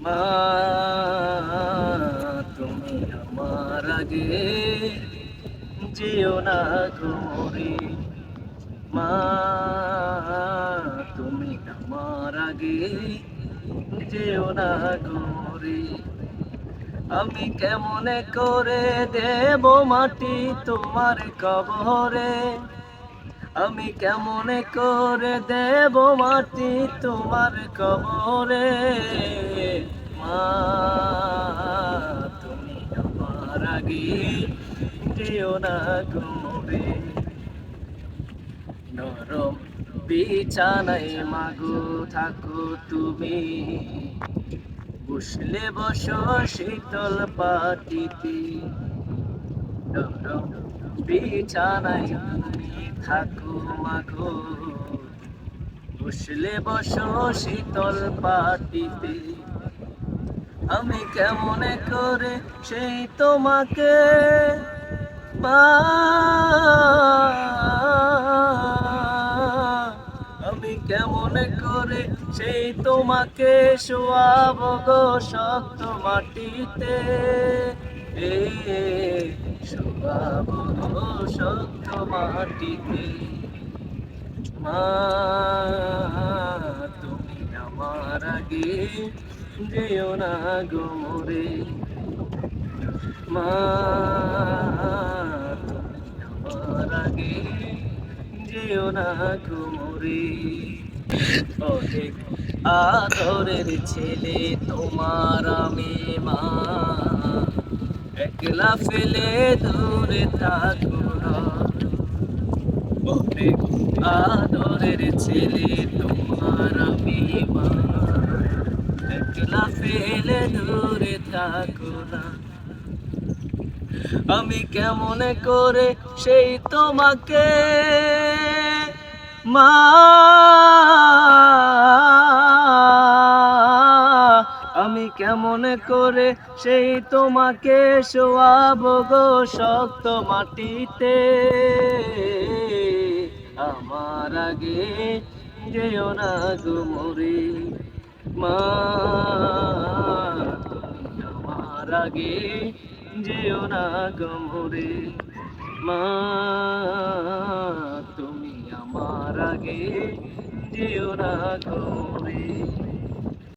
মা, তুমি আমার আগে যেও না গোরে মা, তুমি আমার আগে যেও না গোরে আমি কেমনে করে দেব মাটি তোমার কবরে? আমি কেমনে করে দেব মাটি তোমার কবরে? মা, তুমি আমার আগে যেও না গোরে নরম বিছানায় মাগো থাকো তুমি। বসলে বসো শীতল পাটিতে। নরম বিছানায় থাকো মাগো। বসলে বসো শীতল পাটিতে। আমি কেমনে করে সেই তোমাকে আমি কেমন করে সেই তোমাকে শোয়াব গো শক্ত মাটিতে। এ শক্ত মাটিতে মা, তুমি আমার আগে যেও না গো মোরে। মা, তুমি আমার আগে যেও না অনেক আদরের ছেলে তোমার আমি, মা। একলা ফেলে দূরে থাকো না। আদরের ছেলে, তোমার আমি মা। একলা ফেলে দূরে থাকো না। আমি কেমন করে সেই তোমাকে মা আমি কেমন করে সেই তোমাকে শোয়াব গো শক্ত মাটিতে। আমার আগে যেও না গো মরে। মা, আমার আগে যেও না গমরে মা, তুমি আমার আগে যেও না গমরে